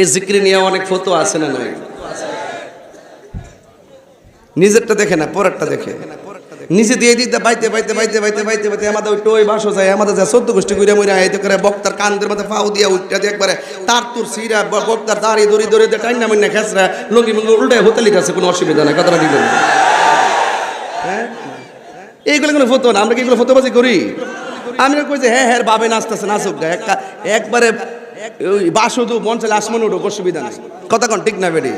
এই জিক্রি নিয়ে অনেক ফটো আছে না নাই? নিজেরটা দেখে না, পরেরটা দেখে। নিজে দিয়ে দিতে বাইতে বাইতে বাইতে বাইতে বাইতে বাইতে আমাদের ওই টোই বাসো যায়, আমাদের যা চোদ্দ গোষ্ঠী ঘুরে মুড়ে আইতে করে বক্তার কান্দের মধ্যে ফাউ দিয়া উঠটা দিয়ে একবারে তার তুর সিরা বক্তার দাড়ি দড়ি দড়ি দিয়ে টাইনা মিন্না খেসরা লঙ্গি মঙ্গি উল্টায় হোতেলি কাছে, কোনো অসুবিধা নাই, কথাটা ঠিক হ্যাঁ? এইগুলো কোনো ফতো না, আমরা কি এগুলো ফতোবাজি করি? আমি কই যে হ্যাঁ হ্যাঁ বাবে নাচতেছে, নাচুক একবারে ওই বাসুদু মন চাইলে আসমান উঠুক, অসুবিধা নেই। কথা কন, ঠিক না বেডি?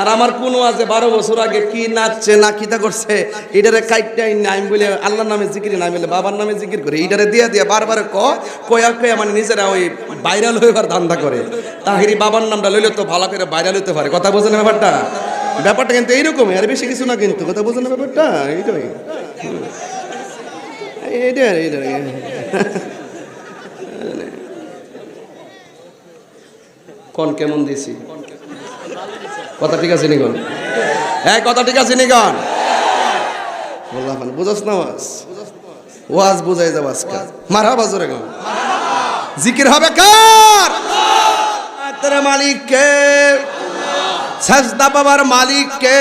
আর আমার কোনো আছে, বারো বছর আগে কি নাচছে, না কিতা করছে, এটারে কাইটাই না, আমি বলে, আল্লাহর নামে জিকির না বলে, বাবার নামে জিকির করে, এটারে দিয়া দিয়া বারবার ক, কয়া কয়া মানে নিজেরা ওই ভাইরাল হইবার ধান্দা করে। তাহিরি বাবার নামটা লইলে তো ভালো করে ভাইরাল হইতে পারে। কথা বোঝেন ব্যাপারটা? ব্যাপারটা কিন্তু এইরকমই, আর বেশি কিছু না কিন্তু, কথা বোঝেন ব্যাপারটা? এইটাই। এইটা এইটা কোন কেমন দিছি? কথা ঠিক আছে নিগন হ্যাঁ কথা ঠিক আছে নিগন বললাম মানে বুঝাস না ওয়াজ? ওয়াজ বুঝাই যাব আজকে। মারা বাজরে গো জিকির হবে কার? তোর মালিক কে সাজদা বাবার মালিক কে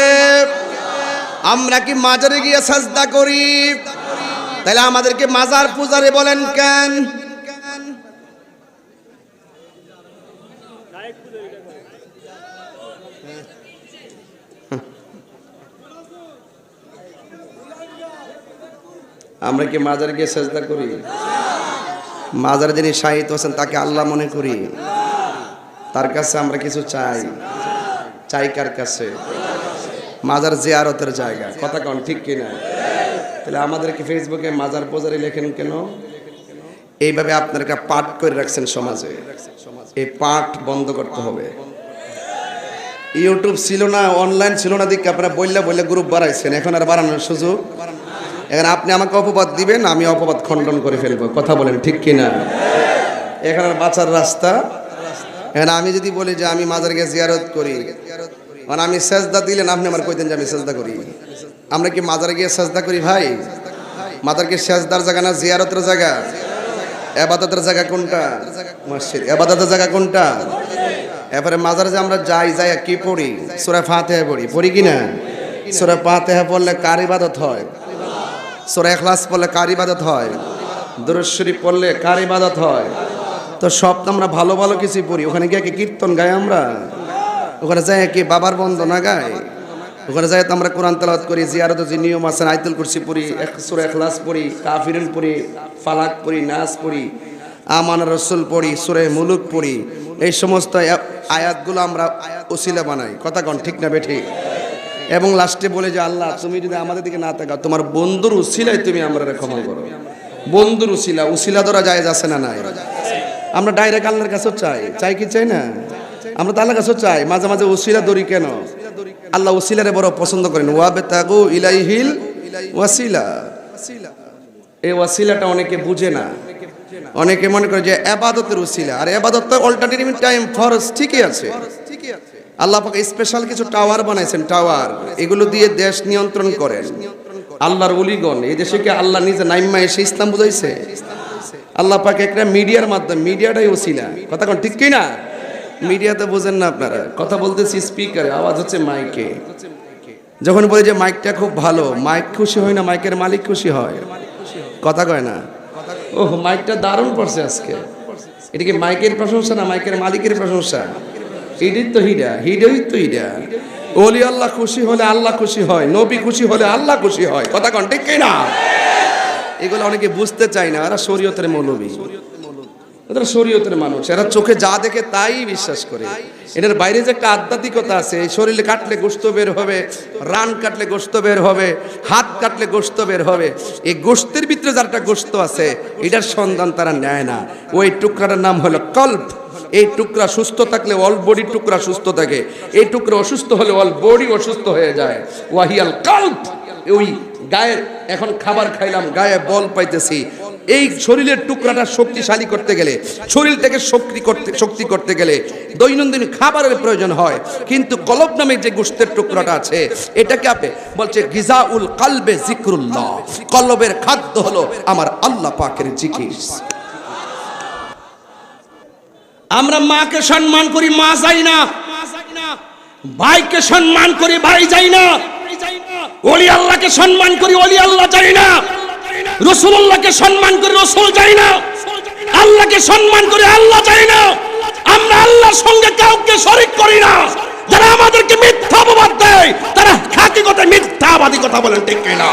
আমরা কি মাজারে গিয়ে সাজদা করি? তাহলে আমাদেরকে মাজার পূজারে বলেন কেন? আমরা কি মাজার গিয়ে সেজদা করি? মাজার যিনি সাহিত্য আছেন তাকে আল্লাহ মনে করি। তার কাছে আমরা কিছু চাই। চাই কার কাছে? মাজার জিয়ারতের জায়গা। কথা কন, ঠিক কিনা? তাহলে আমাদেরকে ফেসবুকে মাজার পোজারে লেখেন কেন? এইভাবে আপনারা পাঠ করে রাখছেন সমাজে। এই পাঠ বন্ধ করতে হবে। ইউটিউব ছিল না অনলাইন ছিল না দিকে আপনারা বললে বললে গ্রুপ বাড়াইছেন এখন আর বাড়ানোর সুযোগ? এখন আপনি আমাকে অপবাদ দিবেন, আমি অপবাদ খণ্ডন করে ফেলব। কথা বলেন, ঠিক কিনা? এখন আর বাঁচার রাস্তা? এখন আমি যদি বলি যে আমি মাজার গিয়ে জিয়ারত করি মানে আমি সেজদা দিলেন, আপনি আমার কইতেন যে আমি সেজদা করি। আমরা কি মাজারে গিয়ে সেজদা করি ভাই? মাজার কি সেজদার জায়গা না জিয়ারতের জায়গা? এবাদতের জায়গা কোনটা? মসজিদ। এবাদতের জায়গা কোনটা? এবারে মাজারে যে আমরা যাই যাই কি পড়ি? সুরা ফাতেহা পড়ি। পড়ি কি না? সুরা ফাতেহা পড়লে কার ইবাদত হয়? সুরা এখলাস পড়লে কার ইবাদত হয়? দুরুদ শরীফ পড়লে কার ইবাদত হয়? তো সব তো আমরা ভালো ভালো কিছুই পড়ি। ওখানে গিয়ে কি কীর্তন গাই আমরা? ওখানে যাই কি বাবার বন্দনা গাই? ওখানে যাই তো আমরা কোরআন তেলাওয়াত করি, জিয়ারত যে নিয়ম আছে আইতুল কুরসি পড়ি সুরা এখলাস পড়ি কাফিরুন পড়ি, ফালাক পড়ি, নাস পড়ি আমান রসুল পড়ি, সুরে মুলুক পড়ি, এই সমস্ত আয়াতগুলো আমরা ওসিলা বানাই। কথা কন, ঠিক না বেঠি? এবং লাস্টে বলে যে, আল্লাহ, তুমি যদি আমাদের দিকে না তাকাও, তোমার বন্ধুর উসিলায় তুমি আমরা ক্ষমা করো। বন্ধুর উসিলা উসিলা ধরা যায় যাচ্ছে না নাই? আমরা ডাইরেক্ট আল্লাহর কাছেও চাই। চাই কি চাই না? আমরা তো আল্লাহর কাছেও চাই। মাঝে মাঝে উসিলা দড়ি কেন? আল্লাহ উসিলারে বড় পছন্দ করেন। ওয়াবে তাগু ইলাইহিল ওয়াসিলা। এই ওয়াসিলাটা অনেকে বুঝে না। অনেকে মনে করে যে আবাদতের উসিলা আর আবাদত তো অল্টারনেটিভ টাইম ফরজ ঠিকই আছে। আল্লাহ পাক স্পেশাল কিছু টাওয়ার বানাইছেন টাওয়ার এগুলো দিয়ে দেশ নিয়ন্ত্রণ করেন। আল্লাহর অলিগণ এই দেশে কি আল্লাহ নিজে নাইম্মা এসে ইসলাম বুঝাইছে? আল্লাহ পাক একটা মিডিয়ার মাধ্যমে মিডিয়াটাই ওসিলা। কথা কোন ঠিক কি না মিডিয়াতে বোঝেন না আপনারা। কথা বলতেছি স্পিকারে আওয়াজ হচ্ছে মাইকে যখন বলে যে মাইকটা খুব ভালো মাইক খুশি হয় না মাইকের মালিক খুশি হয়। কথা কয় না? ওহ, মাইকটা দারুণ পড়ছে আজকে। এটা কি মাইকের প্রশংসা না মাইকের মালিকের প্রশংসা? হিডির তো হিডা হিডই তো হিডা। ওলি আল্লাহ খুশি হলে আল্লাহ খুশি হয়, নবী খুশি হলে আল্লাহ খুশি হয়। কথা কন, ঠিক না এগুলো অনেকে বুঝতে চায় না, এরা শরীয়তের মৌলবী। এরা শরীয়তের মানুষ, এরা চোখে যা দেখে তাই বিশ্বাস করে। এটার বাইরে যে একটা আধ্যাত্মিকতা আছে শরীরে কাটলে গোস্ত বের হবে, রান কাটলে গোস্ত বের হবে, হাত কাটলে গোস্ত বের হবে, এই গোস্তের ভিতরে যার একটা গোস্ত আছে, এটার সন্ধান তারা নেয় না। ওই টুকরাটার নাম হলো কল্প। এই টুকরা সুস্থ থাকলে অল বডি টুকরা সুস্থ থাকে, এই টুকরা অসুস্থ হলে অল বডি অসুস্থ হয়ে যায়। ওয়াহিয়াল কল্প। ওই গায়ে এখন খাবার খাইলাম, গায়ে বল পাইতেছি এই শরীরের টুকরাটা শক্তিশালী করতে গেলে, শরীর থেকে শক্তি করতে শক্তি করতে গেলে দৈনন্দিন খাবারের প্রয়োজন হয়। কিন্তু কলব নামে যে গোষ্ঠের টুকরাটা আছে, এটাকে আপনি বলছে গিজাউল কালবে জিক্রুল্লাহ। কলবের খাদ্য হলো আমার আল্লাহ পাকের জিকির। আমরা মাকে সম্মান করি, মা যাই না। ভাইকে সম্মান করি, ভাই যাই না। ওলি আল্লাহকে সম্মান করি, ওলি আল্লাহ যাই না। রসুল্লাহকে সম্মান করে রসুল চাই না। আল্লাহকে সম্মান করে আল্লাহ চাই না। আমরা আল্লাহর সঙ্গে কাউকে শরিক করি না। যারা আমাদেরকে মিথ্যা অপবাদ দেয়, তারা কথা মিথ্যাবাদী কথা বলেন, ঠিক কিনা?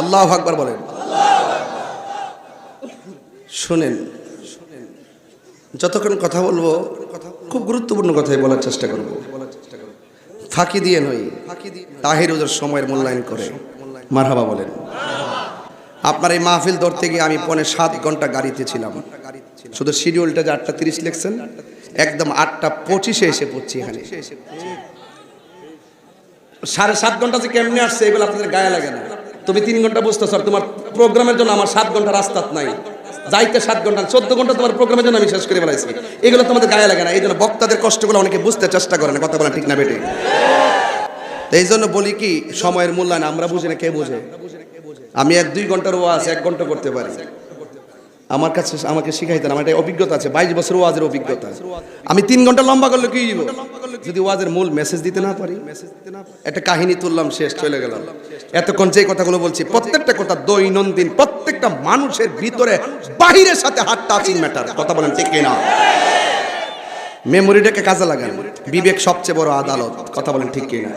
আল্লাহ আকবার বলেন। শুনেন যতক্ষণ কথা বলব, খুব গুরুত্বপূর্ণ কথাই বলার চেষ্টা করব। ফাঁকি দিয়ে নই, তাহির ওদের সময়ের মূল্যায়ন করে। মারহাবা বলেন। আপনার এই মাহফিল ধরতে গিয়ে আমি পনে সাত ঘণ্টা গাড়িতে ছিলাম। শুধু শিডিউলটা যে আটটা তিরিশ লিখছেন, একদম আটটা পঁচিশে এসে পড়ছি এখানে। সাড়ে সাত ঘণ্টা যে কেমনে আসছে, এগুলো আপনাদের গায়ে লাগে না। তুমি তিন ঘণ্টা বুঝতে স্যার তোমার প্রোগ্রামের জন্য আমার সাত ঘণ্টা রাস্তাত নাই। যাইতে সাত ঘণ্টা, চোদ্দ ঘণ্টা তোমার প্রোগ্রামের জন্য আমি শেষ করে বেড়াইছি এগুলো তোমাদের গায়ে লাগে না, এই জন্য বক্তাদের কষ্টগুলো অনেকে বুঝতে চেষ্টা করে না, কথা বলা ঠিক না বেটে। এই জন্য বলি কি, সময়ের মূল্যায়ন আমরা বুঝি না, কে বুঝে? আমি এক দুই ঘণ্টার ওয়াজ এক ঘণ্টা করতে পারি। আমার কাছে আমাকে শিখাইতেন, আমার একটা অভিজ্ঞতা আছে, বাইশ বছর ওয়াজের অভিজ্ঞতা। আমি তিন ঘণ্টা লম্বা করলে কি? যদি ওয়াজের মূল মেসেজ দিতে না পারি, একটা কাহিনী তুললাম, শেষ, চলে গেলাম। এতক্ষণ যে কথাগুলো বলছি, প্রত্যেকটা কথা দৈনন্দিন, প্রত্যেকটা মানুষের ভিতরে, বাহিরের সাথে হাত টাচিং ম্যাটার কথা বলেন ঠিক না মেমোরিটাকে কাজে লাগান। বিবেক সবচেয়ে বড় আদালত। কথা বলেন ঠিক কিনা?